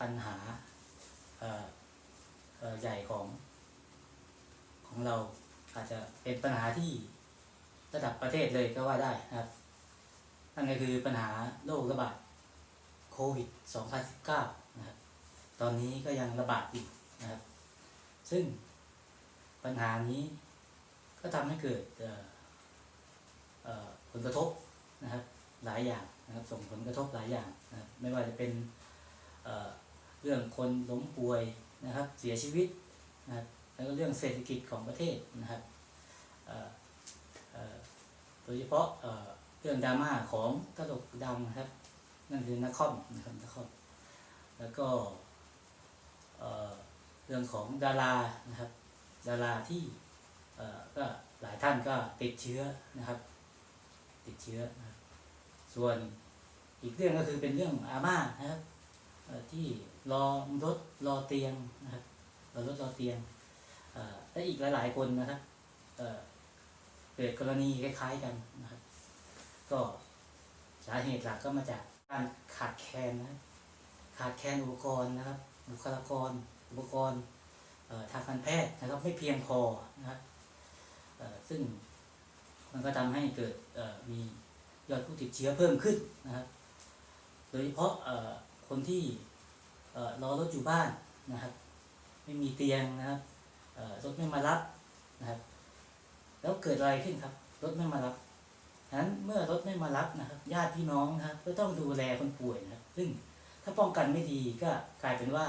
ปัญหาใหญ่ของของเราอาจจะเป็นปัญหาที่ระดับประเทศเลยก็ว่าได้นะครับนั่นก็คือปัญหาโรคระบาดโควิด 2019 นะครับ ตอนนี้ก็ยังระบาดอยู่นะครับ ซึ่งปัญหานี้ก็ทำให้เกิดผลกระทบนะครับหลายอย่างนะครับ ส่งผลกระทบหลายอย่างนะครับไม่ว่าจะเป็น เรื่องคนล้มป่วยนะครับ เสียชีวิตนะครับแล้วก็เรื่องเศรษฐกิจของประเทศนะครับโดยเฉพาะเเรื่องดราม่าของตลกดังนะครับ นั่นคือนักคอมนะครับนักคอมแล้วก็เเรื่องของดารานะครับ ดาราที่ก็หลายท่านก็ติดเชื้อนะครับ ติดเชื้อ ส่วนอีกเรื่องก็คือเป็นเรื่องอาม่านะครับ ที่รอรถรอเตียงนะครับรอรถรอเตียงและอีกหลาย ๆ คนนะครับเกิดกรณีคล้าย ๆ กันนะครับ ก็สาเหตุหลักก็มาจากการขาดแคลนนะขาดแคลนอุปกรณ์นะครับบุคลากรอุปกรณ์ทางการแพทย์นะครับไม่เพียงพอนะครับซึ่งมันก็ทำให้เกิดมียอดผู้ติดเชื้อเพิ่มขึ้นนะครับ โดยเฉพาะ คนที่รอรถอยู่บ้านนะครับ ไม่มีเตียงนะครับรถไม่มารับนะครับ แล้วเกิดอะไรขึ้นครับ รถไม่มารับฉะนั้นเมื่อรถไม่มารับนะครับ ญาติพี่น้องนะครับก็ต้องดูแลคนป่วยนะครับ ซึ่งถ้าป้องกันไม่ดีก็กลายเป็นว่า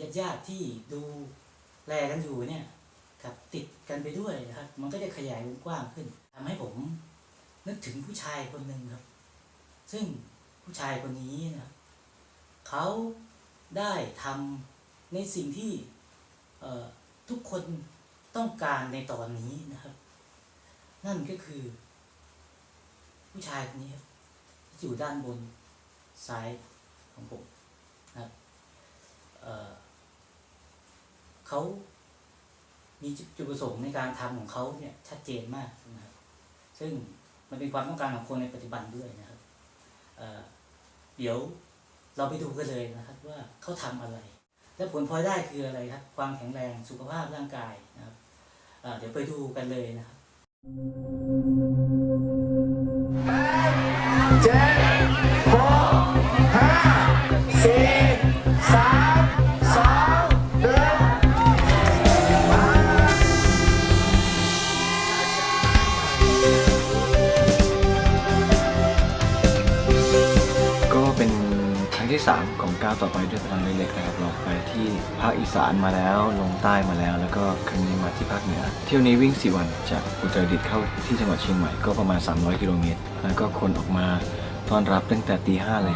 ญาติญาติที่ดูแลกันอยู่เนี่ยครับติดกันไปด้วยนะครับ มันก็จะขยายวงกว้างขึ้นทำให้ผมนึกถึงผู้ชายคนหนึ่งครับ ซึ่งผู้ชายคนนี้นะครับ เขาได้ทำในสิ่งที่ทุกคนต้องการในตอนนี้นะครับ นั่นก็คือ ผู้ชายคนนี้ครับที่อยู่ด้านบนซ้ายของผมนะครับเเขามีจุดประสงค์ในการทำของเขาเนี่ยชัดเจนมากนะครับ ซึ่งมันเป็นความต้องการของคนในปัจจุบันด้วยนะครับเเดี๋ยว เราไปดูกันเลยนะครับว่าเขาทำอะไร และผลพลอยได้คืออะไรครับ ความแข็งแรงสุขภาพร่างกายนะครับเอ่อเดี๋ยวไปดูกันเลยนะครับเจ็ดห 3 ของก้าวต่อไปด้วยพลังเล็กๆนะครับเราไปที่ภาคอีสานมาแล้วลงใต้มาแล้ว แล้วก็ครั้งนี้มาที่ภาคเหนือเที่ยวนี้วิ่ง 4 วันจากอุตรดิตถ์เข้าที่จังหวัดเชียงใหม่ก็ประมาณ 300 กิโลเมตรแล้วก็คนออกมาต้อนรับตั้งแต่ตีห้าเลย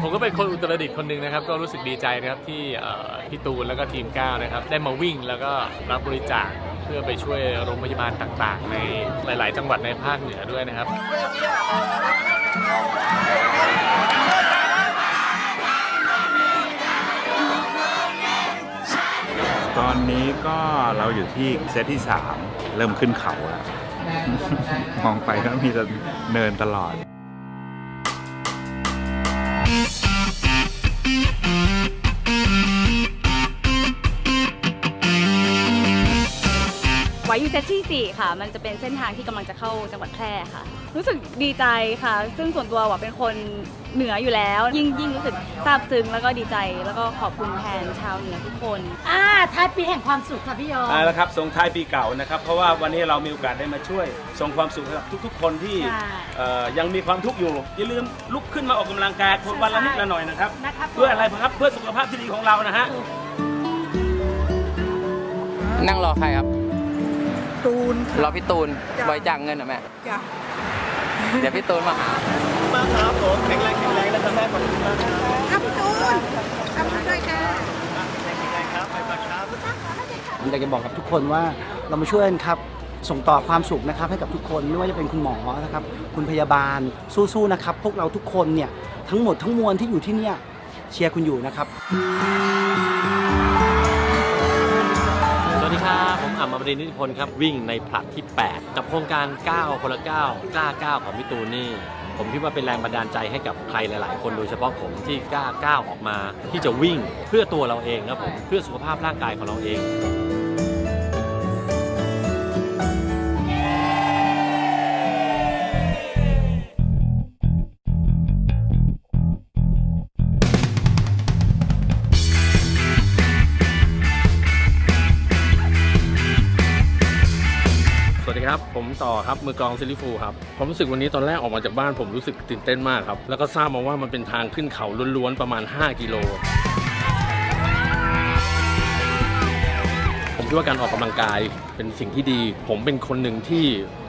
ผมก็เป็นคนอุตรดิตถ์คนหนึ่งนะครับ ก็รู้สึกดีใจนะครับที่เอ่อพี่ตูนแล้วก็ทีมก้าวนะครับ ได้มาวิ่งแล้วก็รับบริจาค เพื่อไปช่วยโรงพยาบาลต่างๆ ในหลาย ๆ จังหวัดในภาคเหนือด้วยนะครับตอนนี้ก็เราอยู่ที่เซตที่ 3 เริ่มขึ้นเขาแล้ว มองไปก็มีแต่เนินตลอด ซตที่ 4 ค่ะ มันจะเป็นเส้นทางที่กำลังจะเข้าจังหวัดแพร่ค่ะ รู้สึกดีใจค่ะ ซึ่งส่วนตัวว่าเป็นคนเหนืออยู่แล้ว ยิ่งยิ่งรู้สึกซาบซึ้งแล้วก็ดีใจแล้วก็ขอบคุณแทนชาวเหนือทุกคน อ่าท้ายปีแห่งความสุขค่ะพี่โยเอาละครับส่งท้ายปีเก่านะครับ เพราะว่าวันนี้เรามีโอกาสได้มาช่วย ส่งความสุขให้กับทุก ๆ คนที่ใช่เอ่อยังมีความทุกข์อยู่ อย่าลืมลุกขึ้นมาออกกำลังกายคนวันละนิดละหน่อยนะครับ นะครับเพื่ออะไรครับ เพื่อสุขภาพที่ดีของเรานะฮะ นั่งรอใครครับ ตูนรอพี่ตูนจ้ะ บริจาคเงินเหรอแม่ จ้ะเดี๋ยวพี่ตูนมาหา มากครับผมแข็งแรงแข็งแรงนะครับแม่ขอบคุณมากครับครับพี่ตูนทำด้วยค่ะ แข็งแรงครับไปบัตรครับ ผมอยากจะบอกกับทุกคนว่าเรามาช่วยกันครับ ส่งต่อความสุขนะครับให้กับทุกคนไม่ว่าจะเป็นคุณหมอนะครับ คุณพยาบาลสู้ๆนะครับ พวกเราทุกคนเนี่ยทั้งหมดทั้งมวลที่อยู่ที่เนี่ยเชียร์คุณอยู่นะครับ รมออมรินทร์นิติพลครับวิ่งในผลัดที่ 8 กับโครงการ 9 คนละ 9 กล้า 9 ของพี่ตูนนี่ ผมคิดว่าเป็นแรงบันดาลใจให้กับใครหลายๆ คนโดยเฉพาะผมที่กล้าก้าวออกมา ที่จะวิ่งเพื่อตัวเราเองครับผมเพื่อสุขภาพร่างกายของเราเอง ดีครับ ผมต่อครับ มือกลองซิลิฟูครับความรู้สึกวันนี้ตอนแรกออกมาจากบ้านผมรู้สึกตื่นเต้นมากครับ แล้วก็ทราบมาว่ามันเป็นทางขึ้นเขาล้วนๆประมาณ 5 กิโล ผมคิดว่าการออกกำลังกายเป็นสิ่งที่ดี ผมเป็นคนหนึ่งที่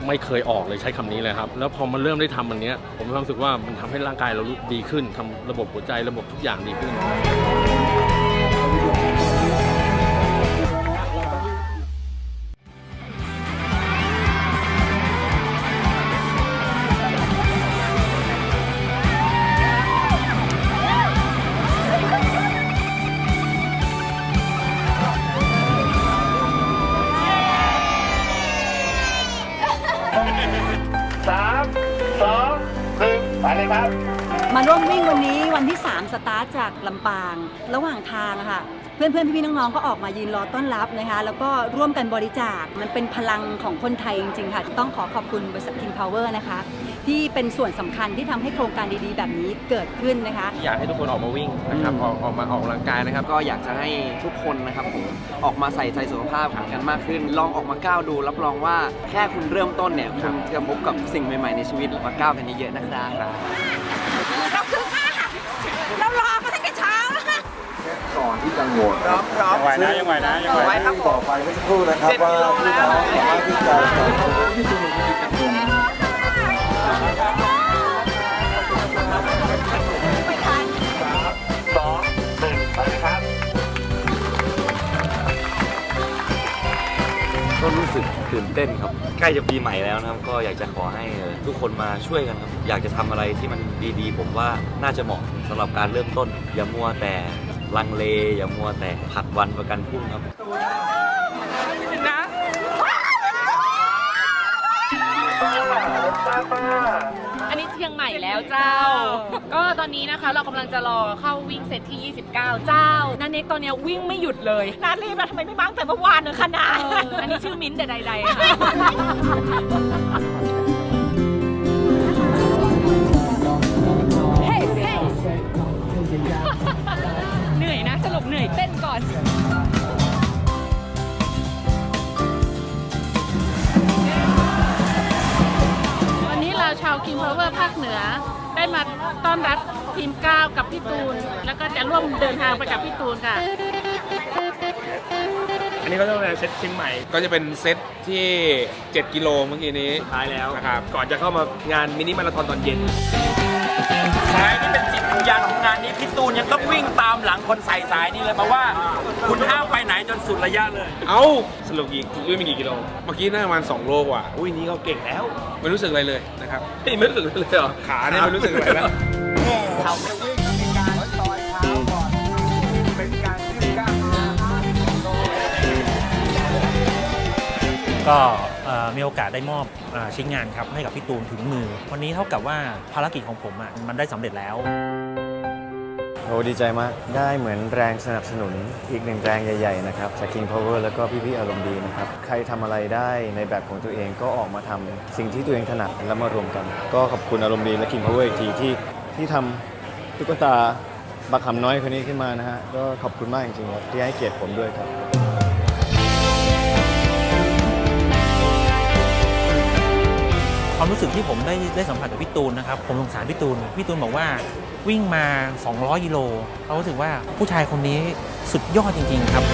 ไม่เคยออกเลยใช้คำนี้เลยครับ แล้วพอมาเริ่มได้ทำอันนี้ผมมีความรู้สึกว่ามันทำให้ร่างกายเราดีขึ้นทำระบบหัวใจระบบทุกอย่างดีขึ้น เลยครับ มาร่วมวิ่งวันนี้วันที่ 3 สตาร์ทจากลำปาง ระหว่างทางค่ะเพื่อนเพื่อนๆ พี่ๆ น้องๆ ก็ออกมายืนรอต้อนรับนะคะ แล้วก็ร่วมกันบริจาค มันเป็นพลังของคนไทยจริงๆ ค่ะ ต้องขอขอบคุณบริษัท King Power นะคะ ที่เป็นส่วนสำคัญที่ทำให้โครงการดีๆ แบบนี้เกิดขึ้นนะคะ อยากให้ทุกคนออกมาวิ่งนะครับออกออกมาออกกำลังกายนะครับ ก็อยากจะให้ทุกคนนะครับผมออกมาใส่ใจสุขภาพกันมากขึ้น ลองออกมาก้าวดู รับรองว่าแค่คุณเริ่มต้นเนี่ยคุณจะพบกับสิ่งใหม่ๆในชีวิตมาก้าวกันเยอะๆนะครับเรารอมาตั้งแต่เช้าแล้วค่ะ ก่อนที่จะโหวตครับยังไหวนะยังไหวนะยังไหวครับต่อไปเมื่อสักครู่นะครับว่าผู้สมัครสามารถที่จะ ก็รู้สึกตื่นเต้นครับ ใกล้จะปีใหม่แล้วนะครับ ก็อยากจะขอให้ทุกคนมาช่วยกันครับ อยากจะทำอะไรที่มันดีๆ ผมว่าน่าจะเหมาะสำหรับการเริ่มต้น อย่ามัวแต่ลังเล อย่ามัวแต่ผัดวันประกันพรุ่งครับ อันนี้เชียงใหม่แล้วเจ้า ก็ตอนนี้นะคะเรากำลังจะรอเข้าวิ่งเซตที่ 29 เจ้านันเน็กตอนเนี้ยวิ่งไม่หยุดเลยนารีบนะทำไมไม่บ้างแต่เมื่อวานเนอะขนาดเอออันนี้ชื่อมิ้นท์แต่ใดๆค่ะ ค่ะ อันนี้เขาต้องเป็นเซตเชียงใหม่ก็จะเป็นเซตที่ 7 กิโลเมื่อกี้นี้ท้ายแล้วนะครับ ก่อนจะเข้ามางานมินิมาราธอนตอนเย็นสายนี่เป็นจิตวิญญาณของงานนี้พี่ตูนยังต้องวิ่งตามหลังคนใส่สายนี่เลยมาว่า คุณห้ามไปไหนจนสุดระยะเลย เอ้าสรุปกี่วิ่งมีกี่กิโล เมื่อกี้น่าประมาณ2โลกว่าอุ้ยนี่เขาเก่งแล้วไม่รู้สึกอะไรเลยนะครับ ไม่รู้สึกอะไรเลยเหรอขาเนี่ยไม่รู้สึกอะไรแล้ว เขา ก็เอ่อมีโอกาสได้มอบเอ่อชิ้นงานครับให้กับพี่ตูนถึงมือ วันนี้เท่ากับว่าภารกิจของผมอะมันได้สำเร็จแล้วโอ้ดีใจมาก ได้เหมือนแรงสนับสนุนอีกหนึ่งแรงใหญ่ๆนะครับจาก King Power แล้วก็พี่ๆอารมณ์ดีนะครับ ใครทำอะไรได้ในแบบของตัวเองก็ออกมาทำสิ่งที่ตัวเองถนัดแล้วมารวมกัน ก็ขอบคุณอารมณ์ดีและ King Power อีกทีที่ที่ทำตุ๊กตาบักหำน้อยคนนี้ขึ้นมานะฮะก็ขอบคุณมากจริงๆครับที่ให้เกียรติผมด้วยครับ ความรู้สึกที่ผมได้ได้สัมผัสกับพี่ตูนนะครับ ผมสงสารพี่ตูน พี่ตูนบอกว่าวิ่งมา 200กิโลเขารู้สึกว่าผู้ชายคนนี้สุดยอดจริง ๆ ครับ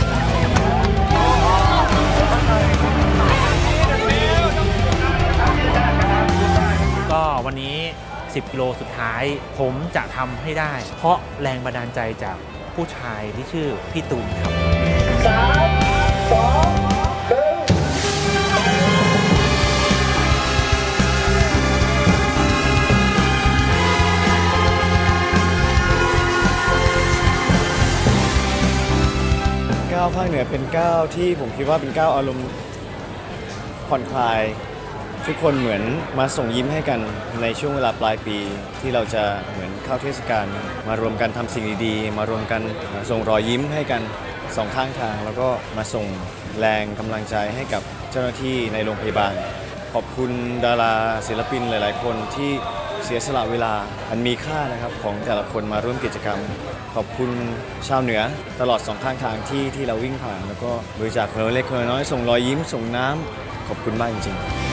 ก็วันนี้ 10กิโลสุดท้าย ผมจะทำให้ได้ เพราะแรงบันดาลใจจากผู้ชายที่ชื่อพี่ตูนครับ3 2 ก้าวภาคเหนือเป็นก้าวที่ผมคิดว่าเป็นก้าวอารมณ์ผ่อนคลาย ทุกคนเหมือนมาส่งยิ้มให้กันในช่วงเวลาปลายปี ที่เราจะเหมือนเข้าเทศกาลมารวมกันทำสิ่งดีๆ มารวมกันส่งรอยยิ้มให้กันสองข้างทาง แล้วก็มาส่งแรงกำลังใจให้กับเจ้าหน้าที่ในโรงพยาบาล ขอบคุณดาราศิลปินหลาย ๆ คนที่ เสียสละเวลาอันมีค่านะครับของแต่ละคนมาร่วมกิจกรรม ขอบคุณชาวเหนือตลอดสองข้างทางที่ที่เราวิ่งผ่าน แล้วก็บริจาคคนละเล็กคนละน้อยส่งรอยยิ้มส่งน้ำขอบคุณมากจริงๆ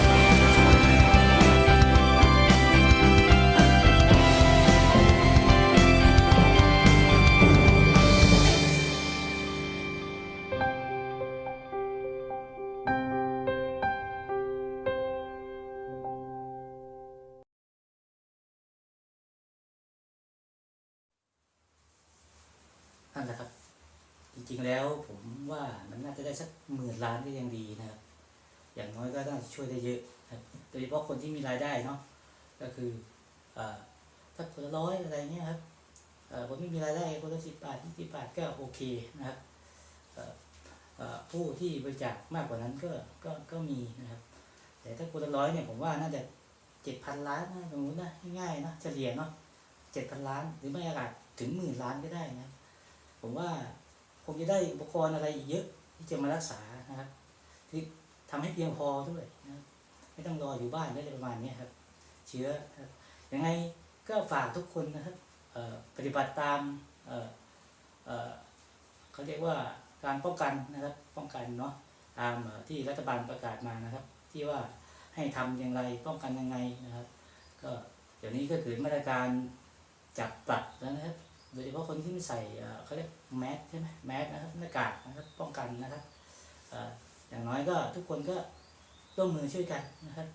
ริง ๆ แล้วผมว่ามันน่าจะได้สักหมื่นล้านก็ยังดีนะครับ อย่างน้อยก็น่าจะช่วยได้เยอะครับโดยเฉพาะคนที่มีรายได้เนาะก็คืออ่อถ้าคนละร้อยอะไรเงี้ยครับคนที่มีรายได้คนละสิบบาทยี่สิบบาทก็โอเคนะครับผู้ที่บริจาคมากกว่านั้นก็ก็ก็มีนะครับ แต่ถ้าคนละร้อยเนี่ยผมว่าน่าจะเจ็ดพันล้านนะตรงนู้นนะง่ายๆเนาะเฉลี่ยเนาะเจ็ดพันล้านหรือไม่อาจถึงหมื่นล้านก็ได้นะผมว่า งจะได้อุปกรณ์อะไรอีกเยอะ ที่จะมารักษานะครับที่ทำให้เพียงพอด้วยนะไม่ต้องรออยู่บ้านได้ประมาณนี้ครับ เชื้อครับยังไงก็ฝากทุกคนนะครับปฏิบัติตามเเเขาเรียกว่าการป้องกันนะครับป้องกันเนาะตามที่รัฐบาลประกาศมานะครับ ที่ว่าให้ทำอย่างไรป้องกันยังไงนะครับ ก็เดี๋ยวนี้ก็คือมาตรการจับปรับแล้วนะครับ โดยเฉพาะคนที่ไม่ใส่เขาเรียกแมสใช่ไหมแมสนะครับหน้ากากนะครับป้องกันนะครับอย่างน้อยก็ทุกคนก็ร่วมมือช่วยกันนะครับ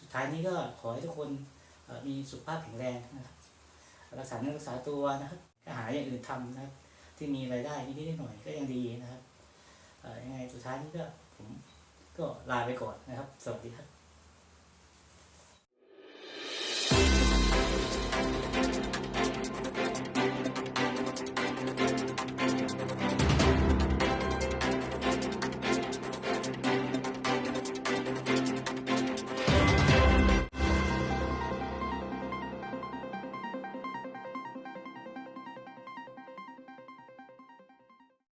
สุดท้ายนี้ก็ขอให้ทุกคนมีสุขภาพแข็งแรงนะครับรักษาเนื้อรักษาตัวนะครับหาอย่างอื่นทำนะครับ ที่มีรายได้นิดๆหน่อยก็ยังดีนะครับยังไงสุดท้ายนี้ก็ผมก็ลาไปก่อนนะครับ สวัสดีครับ